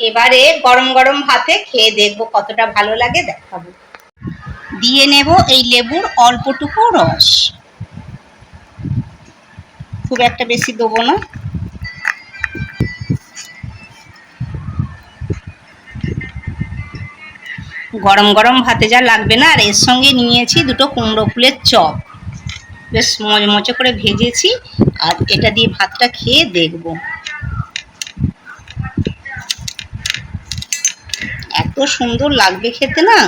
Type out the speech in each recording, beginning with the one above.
এবারে গরম গরম ভাতে খেয়ে দেখব কতটা ভালো লাগে, দেখাবো। দিয়ে নেব এই লেবুর অল্পটুকু রস। খুব একটা বেশি দেবো না। গরম গরম ভাতে যা লাগবে না, আর এর সঙ্গে নিয়েছি দুটো কুমড়ো ফুলের চপ। বেশ মচমচে করে ভেজেছি, আর এটা দিয়ে ভাতটা খেয়ে দেখব এত সুন্দর লাগবে খেতে না?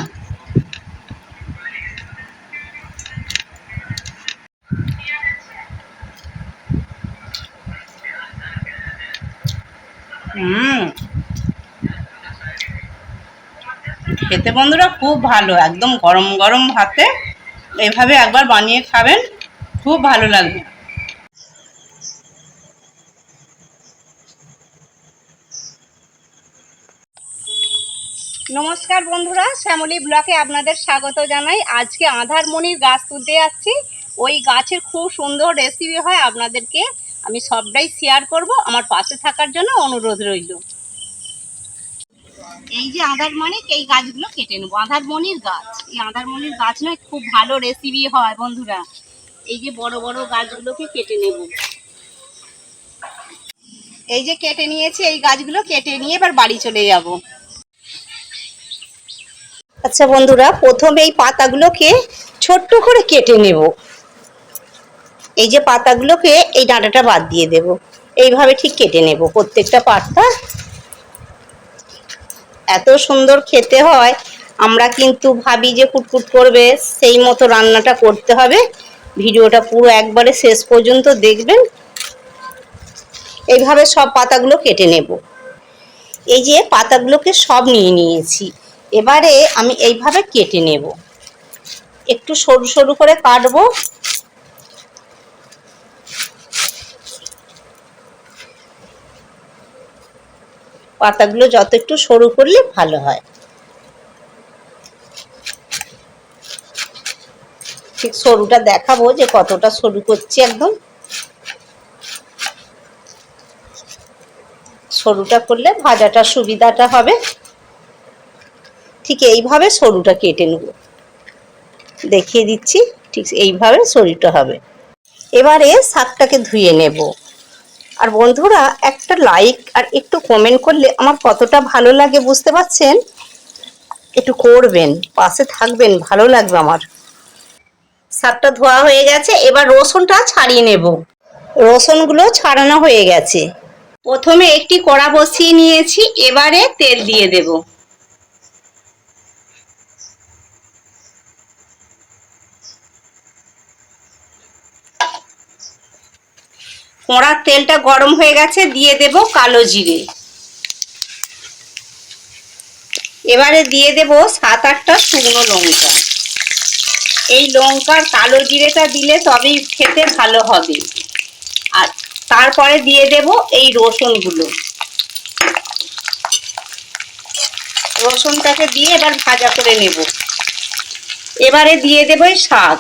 খেতে বন্ধুরা খুব ভালো, একদম গরম গরম ভাতে এভাবে একবার বানিয়ে খাবেন, খুব ভালো লাগবে। নমস্কার বন্ধুরা, শ্যামলী ব্লকে আপনাদের স্বাগত জানাই। আজকে আধারমণির গাছ তুলতে যাচ্ছি। ওই গাছের খুব সুন্দর রেসিপি হয়, আপনাদেরকে আমি সবটাই শেয়ার করব। আমার পাশে থাকার জন্য অনুরোধ রইল। এই যে আধারমণিক এই গাছগুলো কেটে নেব। আধারমণির গাছ। এই আধারমণির গাছ নয়, খুব ভালো রেসিপি হয় বন্ধুরা। এই যে বড় বড় গাছগুলোকে কেটে নেব। এই যে কেটে নিয়েছি, এই গাছগুলো কেটে নিয়ে এবার বাড়ি চলে যাব। আচ্ছা বন্ধুরা, প্রথমে এই পাতাগুলোকে ছোট্ট করে কেটে নেব। এই যে পাতাগুলোকে এই ডাঁটাটা বাদ দিয়ে দেব। এইভাবে ঠিক কেটে নেব প্রত্যেকটা পাতা। এত সুন্দর খেতে হয়। আমরা কিন্তু ভাবি যে কুটকুট করবে, সেই মতো রান্নাটা করতে হবে। ভিডিওটা পুরো একবারে শেষ পর্যন্ত দেখবেন। এইভাবে সব পাতাগুলো কেটে নেব। এই যে পাতাগুলোকে সব নিয়ে নিয়েছি। এবারে আমি এইভাবে কেটে নেব। একটু সরু সরু করে কাটবো। পাতাগুলো যত একটু সরু করলে ভালো হয়। ঠিক সরুটা দেখাবো যে কতটা সরু করছি একদম। সরুটা করলে ভাজাটা সুবিধাটা হবে। ঠিক এইভাবে সরুটা কেটে নেব। দেখিয়ে দিচ্ছি, ঠিক এইভাবে সরুটা হবে। এবারে শাকটাকে ধুয়ে নেব। আর বন্ধুরা, একটা লাইক আর একটু কমেন্ট করলে আমার কতটা ভালো লাগে বুঝতে পারছেন? একটু করবেন, পাশে থাকবেন, ভালো লাগবে আমার। শাকটা ধোয়া হয়ে গেছে, এবার রসুনটা ছাড়িয়ে নেব। রসুনগুলো ছাড়ানো হয়ে গেছে। প্রথমে একটি কড়া বসিয়ে নিয়েছি, এবারে তেল দিয়ে দেব। কড়ার তেলটা গরম হয়ে গেছে, দিয়ে দেব কালো জিরে। এবারে দিয়ে দেব সাত আটটা শুকনো লঙ্কা। এই লঙ্কার কালো জিরেটা দিলে তবেই খেতে ভালো হবে। আর তারপরে দিয়ে দেব এই রসুনগুলো। রসুনটাকে দিয়ে এবার ভাজা করে নেব। এবারে দিয়ে দেব শাক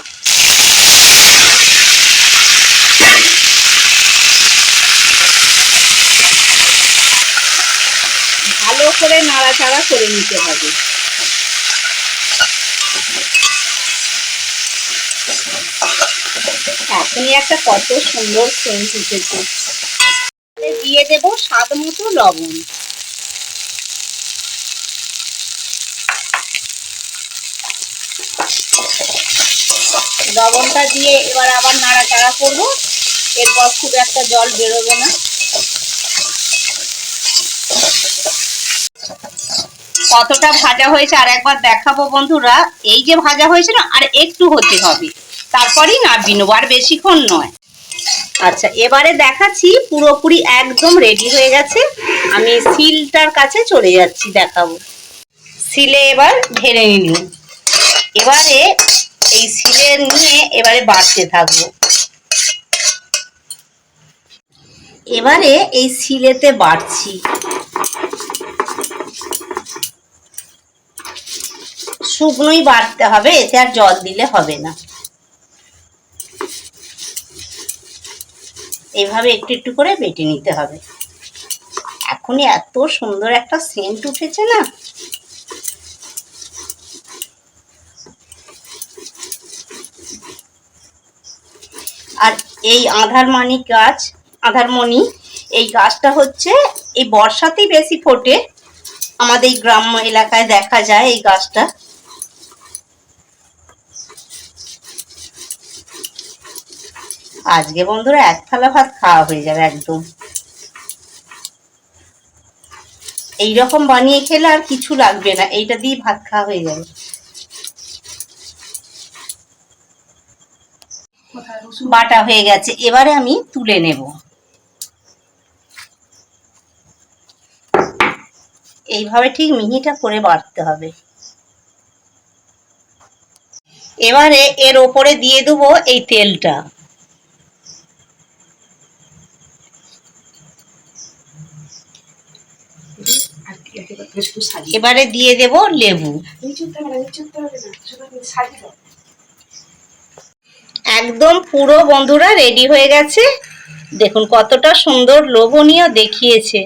ভালো করে নাড়াচাড়া করে নিতে হবে। এখনই একটা কত সুন্দর সেন্ট উঠেছে। দিয়ে দেব স্বাদ মতো লবণ। লবণটা দিয়ে এবার আবার নাড়াচাড়া করব। এরপর খুব একটা জল বেরোবে না। কতটা ভাজা হয়েছে আর একবার দেখাবো বন্ধুরা। এই যে ভাজা হয়েছে না আর একটু হতে হবে। তারপরেই নাবি নেব, আর বেশিক্ষণ নয়। আচ্ছা এবারে দেখাচ্ছি, পুরোপুরি একদম রেডি হয়ে গেছে। আমি সিলটার কাছে চলে যাচ্ছি, দেখাবো। সিলে এবার ঢেলে নিলাম এবারে এই সিলে নিয়ে এবারে বাড়তে থাকব। এবারে এই সিলেতে বাড়ছি। শুকনোই বাড়তে হবে, এতে আর জল দিলে হবে না। এইভাবে একটু একটু করে বেটে নিতে হবে। এক্ষুনি এত সুন্দর একটা সেন্ট উঠেছে না। আর এই আধারমানি গাছ আধারমণি এই গাছটা হচ্ছে, এই বর্ষাতেই বেশি ফোটে। আমাদের এই গ্রাম্য এলাকায় দেখা যায় এই গাছটা। আজকে বন্ধুরা এক থালা ভাত খাওয়া হয়ে যাবে একদম। এই রকম বানিয়ে খেলে আর কিছু লাগবে না, এইটা দিয়ে ভাত খাওয়া হয়ে যাবে। বাটা হয়ে গেছে, এবারে আমি তুলে নেব। এইভাবে ঠিক মিহিটা করে বাড়তে হবে। এবারে এর ওপরে দিয়ে দেবো এই তেলটা। এবারে দিয়ে দেব লেবু। একদম পুরো বন্ধুরা রেডি হয়ে গেছে। দেখুন কতটা সুন্দর লোভনীয় দেখিয়েছে।